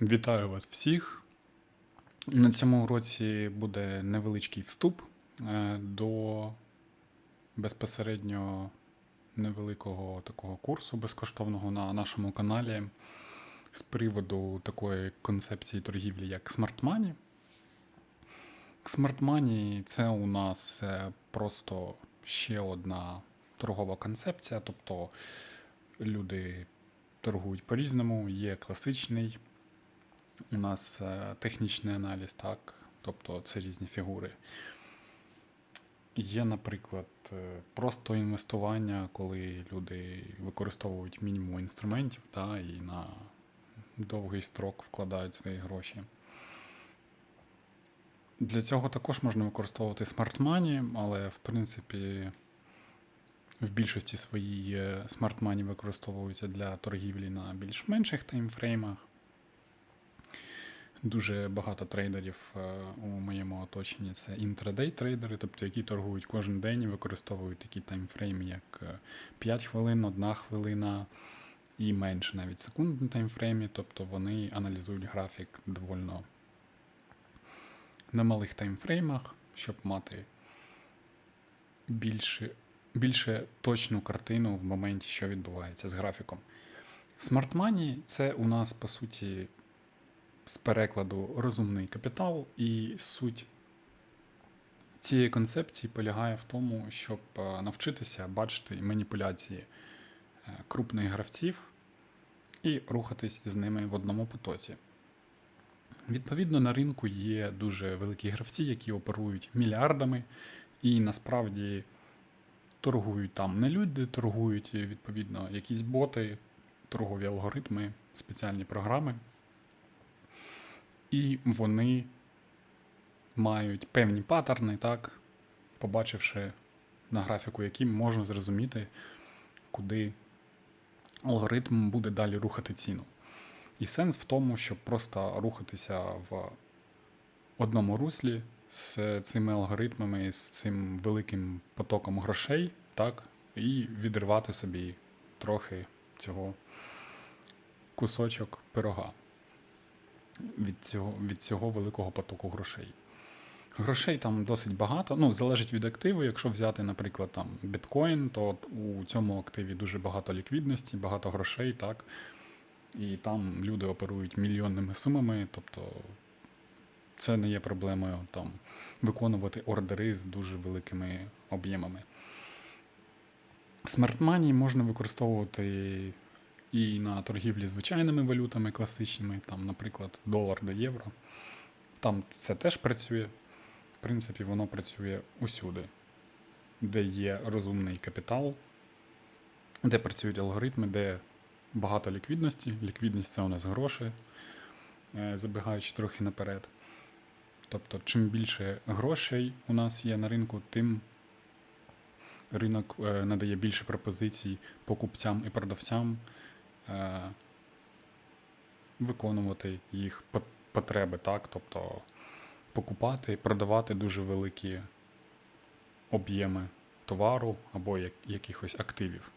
Вітаю вас всіх. На цьому уроці буде невеличкий вступ е, до безпосередньо невеликого такого курсу безкоштовного на нашому каналі з приводу такої концепції торгівлі, як. Smart Money – це у нас е, просто ще одна торгова концепція, тобто люди торгують по-різному, є класичний у нас е, технічний аналіз, так, тобто це різні фігури. Є, наприклад, е, просто інвестування, коли люди використовують мінімум інструментів та, і на довгий строк вкладають свої гроші. Для цього також можна використовувати Money, але в принципі в більшості своїй е, Smart Money використовуються для торгівлі на більш менших таймфреймах. Дуже багато трейдерів е, у моєму оточенні це інтрадей трейдери, тобто які торгують кожен день і використовують такі таймфрейми, як е, 5 хвилин, 1 хвилина і менше навіть секундні таймфрейми, тобто вони аналізують графік довольно на малих таймфреймах, щоб мати більше, більше точну картину в моменті, що відбувається з графіком. Money – це у нас по суті з перекладу розумний капітал, і суть цієї концепції полягає в тому, щоб е, навчитися бачити маніпуляції е, крупних гравців і рухатись з ними в одному потоці. Відповідно, на ринку є дуже великі гравці, які оперують мільярдами, і насправді торгують там не люди, торгують відповідно якісь боти, торгові алгоритми, спеціальні програми. І вони мають певні паттерни, так, побачивши на графіку, яким можна зрозуміти, куди алгоритм буде далі рухати ціну. І сенс в тому, щоб просто рухатися в одному руслі з цими алгоритмами, з цим великим потоком грошей, так, і відривати собі трохи цього кусочок пирога від цього, від цього великого потоку грошей. Грошей там досить багато. Ну, залежить від активу. Якщо взяти, наприклад, там біткоін, то у цьому активі дуже багато ліквідності, багато грошей, так. І там люди оперують мільйонними сумами, тобто це не є проблемою там виконувати ордери з дуже великими об'ємами. Money можна використовувати і на торгівлі звичайними валютами класичними, там, наприклад, долар до євро. Там це теж працює. В принципі, воно працює усюди, де є розумний капітал, де працюють алгоритми, де багато ліквідності. Ліквідність це у нас гроші, е, забігаючи трохи наперед. Тобто, чим більше грошей у нас є на ринку, тим ринок е, надає більше пропозицій покупцям і продавцям виконувати їх потреби, так? Тобто покупати і продавати дуже великі об'єми товару або як, якихось активів.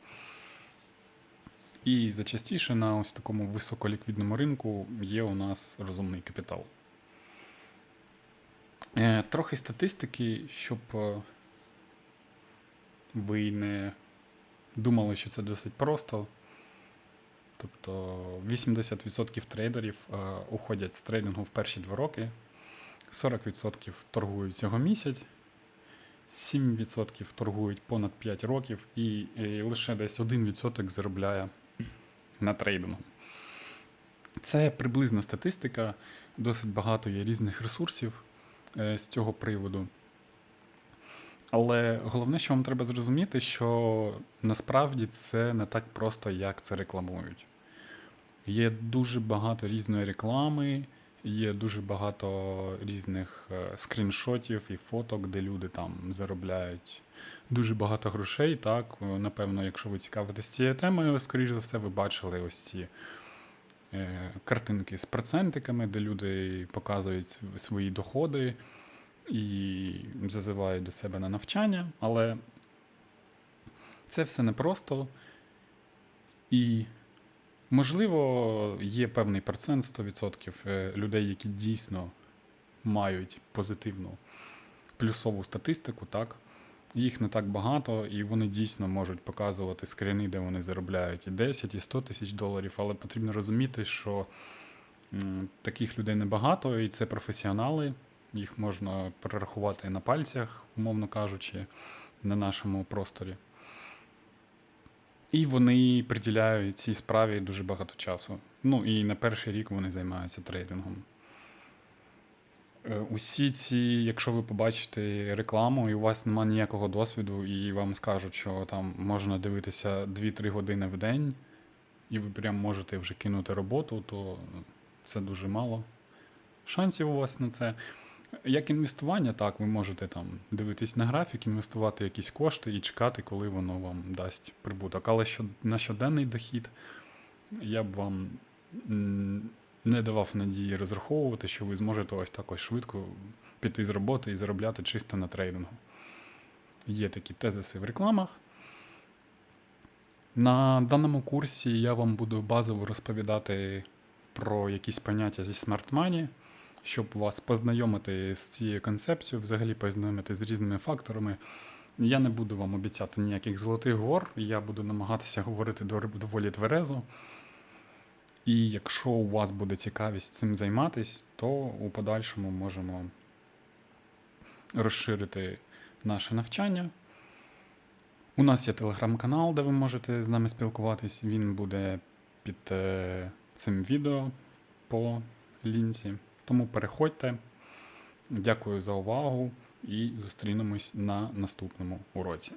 І зачастіше на ось такому високоліквідному ринку є у нас розумний капітал. Е, Трохи статистики, щоб е, ви не думали, що це досить просто. Тобто 80% трейдерів е, уходять з трейдингу в перші два роки, 40% торгують цього місяць, 7% торгують понад 5 років, і, лише десь 1% заробляє на трейдингу. Це приблизна статистика, досить багато є різних ресурсів е, з цього приводу. Але головне, що вам треба зрозуміти, що насправді це не так просто, як це рекламують. Є дуже багато різної реклами, є дуже багато різних е, скріншотів і фоток, де люди там заробляють дуже багато грошей. Так, Е, напевно, якщо ви цікавитесь цією темою, скоріш за все, ви бачили ось ці е, картинки з процентиками, де люди показують свої доходи і зазивають до себе на навчання, але це все непросто. І Можливо, є певний процент 100% е, людей, які дійсно мають позитивну плюсову статистику, так. Їх не так багато, і вони дійсно можуть показувати скріни, де вони заробляють і 10, і 100 тисяч доларів, але потрібно розуміти, що таких людей небагато, і це професіонали. Їх можна перерахувати на пальцях, умовно кажучи, на нашому просторі. І вони приділяють цій справі дуже багато часу. Ну і на перший рік вони займаються трейдингом. Е, Усі ці, якщо ви побачите рекламу, і у вас немає ніякого досвіду, і вам скажуть, що там можна дивитися 2-3 години в день, і ви прям можете вже кинути роботу, то це дуже мало. Шансів у вас на це. Як інвестування, так, ви можете там дивитись на графік, інвестувати якісь кошти і чекати, коли воно вам дасть прибуток. Але що, на щоденний дохід я б вам не давав надії розраховувати, що ви зможете ось так ось швидко піти з роботи і заробляти чисто на трейдингу. Є такі тезиси в рекламах. На даному курсі я вам буду базово розповідати про якісь поняття зі Money, щоб вас познайомити з цією концепцією, взагалі познайомити з різними факторами. Я не буду вам обіцяти ніяких золотих гор, я буду намагатися говорити доволі тверезо. І якщо у вас буде цікавість цим займатися, то у подальшому можемо розширити наше навчання. У нас є телеграм-канал, де ви можете з нами спілкуватись. Він буде під е, цим відео по лінці. Тому переходьте. Дякую за увагу і зустрінемось на наступному уроці.